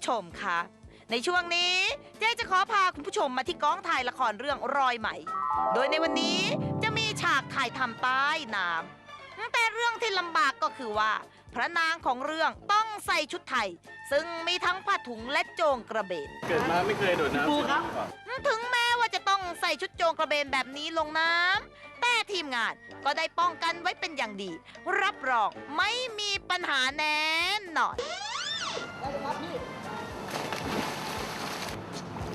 ผู้ชมคะในช่วงนี้เจ๊จะขอพาคุณผู้ชมมาที่กองถ่ายละครเรื่องรอยไหมโดยในวันนี้จะมีฉากถ่ายทำใต้น้ำแต่เรื่องที่ลำบากก็คือว่า พระนางของเรื่องต้องใส่ชุดไทย ซึ่งมีทั้งผ้าถุงและโจงกระเบนเกิดมาไม่เคยโดดน้ำครูครับก่อนถึงแม้ว่าจะต้องใส่ชุดโจงกระเบนแบบนี้ลงน้ำแต่ทีมงานก็ได้ป้องกันไว้เป็นอย่างดี รับรองไม่มีปัญหาแน่นอน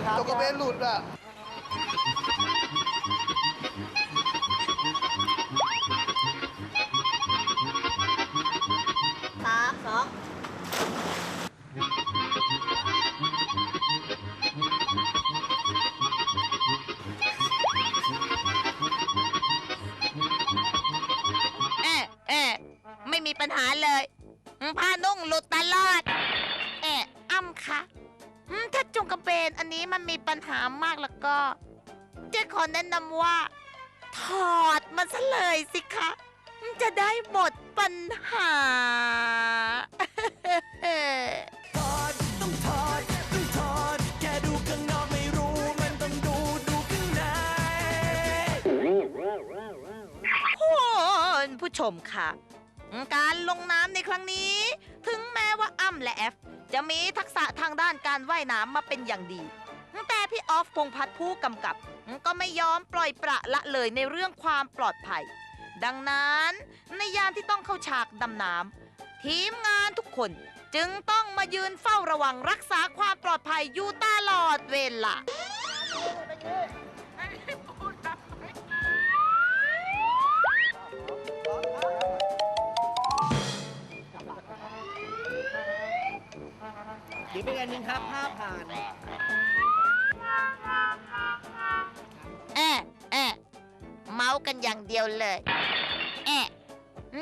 จกกระเบนหลุดอะสามสองเอ๊ะเอ๊ะไม่มีปัญหาเลยอืมผ้านุ่งหลุดตลอด เอ๊ะอ้ำคะ อืมถ้าจงกระเบนอันนี้มันมีปัญหามากแล้วก็เจ๊ขอแนะนำว่า ถอดมันซะเลยสิคะจะได้หมดปัญหา ถอดต้องถอดต้องถอดแค่ดูข้างนอกไม่รู้ มันต้องดูดูข้างใน คุณผู้ชมค่ะ การลงน้ำในครั้งนี้ ถึงแม้ว่าอ้ำและแอฟ จะมีทักษะทางด้านการว่ายน้ำมาเป็นอย่างดี แต่พี่ออฟพงษ์พัฒน์ผู้กำกับ ก็ไม่ยอมปล่อยประละเลยในเรื่องความปลอดภัย ดังนั้นในยามที่ต้องเข้าฉากดำน้ำทีมงานทุกคนจึงต้องมายืนเฝ้าระวังรักษาความปลอดภัยอยู่ตลอดเวลา ดี๋ยวเป็นอันหนึงครับภาผ่านแอะแอะเมาส์กันอย่างเดียวเลยแอะ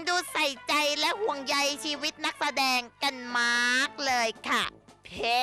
ดูใส่ใจและห่วงใยชีวิตนักแสดงกันมากเลยค่ะ เพ่